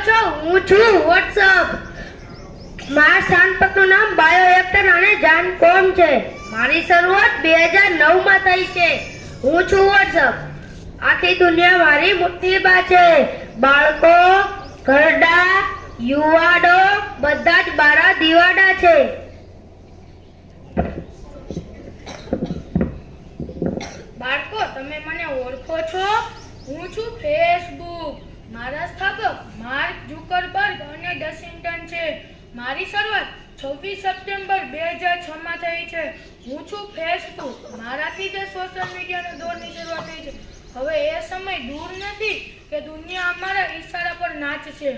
છો? હું છું વોટ્સઅપ મારા સ્થાનપકનું નામ બાયોએક્ટર અને જાન કોમ છે. મારી શરૂઆત બે હજાર નવમાં થઈ છે. હું છું વોટ્સઅપ આખી દુનિયા મારી મુઠ્ઠીમાં છે. બાળકો, ઘરડા, યુવાડો, બધા જ બારા દિવાડા છે. બાળકો, તમે મને ઓળખો છો? હું છું ફેસબુક મારા સ્થાપક માર્ક જુકરબર્ગ અને ડસિન્ટન છે. મારી શરૂઆત છવ્વીસ સપ્ટેમ્બર બે હજાર છ માં થઈ છે. હું છું ફેસબુક. મારાથી જ સોશિયલ મીડિયાનો દોરની શરૂઆત થઈ છે. હવે એ સમય દૂર નથી કે દુનિયા અમારા ઈશારા પર નાચશે.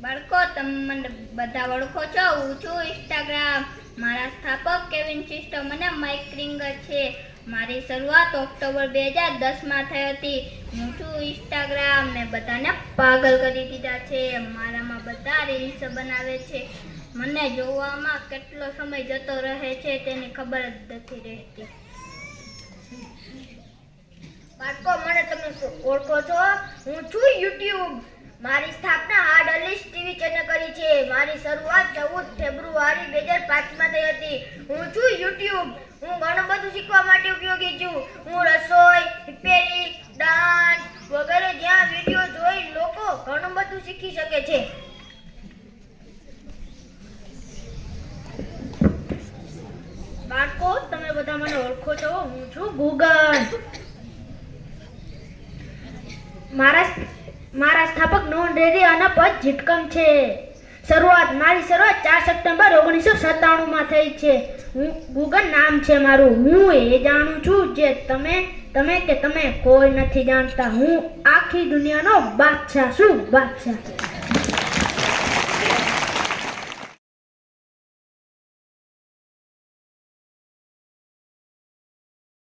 બાળકો, તમે મને બધા ઓળખો છો. હું છું ઇન્સ્ટાગ્રામ મારા સ્થાપક કેવિન સિસ્ટમ અને માઇક રિંગર છે. મારી શરૂઆત ઓક્ટોબર બે હજાર દસમાં થઈ હતી. હું છું ઇન્સ્ટાગ્રામ મેં બધાને પાગલ કરી દીધા છે. મારામાં બધા રીલ્સ બનાવે છે. મને જોવામાં કેટલો સમય જતો રહે છે તેની ખબર જ નથી રહેતી. બાળકો, મને તમે ઓળખો છો? હું છું યુટ્યુબ મારી સ્થાપના હાર્ડ અલીશ ટીવી મારી શરૂઆત ચૌદ ફેબ્રુઆરી બે હજાર પાંચમાં થઈ હતી. હું છું યુટ્યુબ. હું ઘણું બધું શીખવા માટે ઉપયોગી છું. હું રસોઈ રિપેરિંગ ડાન્સ વગેરે જ્યાં વીડિયો જોઈ લોકો ઘણું બધું શીખી શકે છે. બાળકો, તમે બધા મને ઓળખો છો. હું છું ગૂગલ. મારા મારા સ્થાપક નોન અને પદ જીટકમ છે. શરૂઆત મારી શરૂઆત ચાર સપ્ટેમ્બર ઓગણીસો સત્તાણુંમાં થઈ છે. હું ગૂગલ નામ છે મારું. હું એ જાણું છું જે તમે તમે કે તમે કોઈ નથી જાણતા. હું આખી દુનિયાનો બાદશાહ છું, બાદશાહ.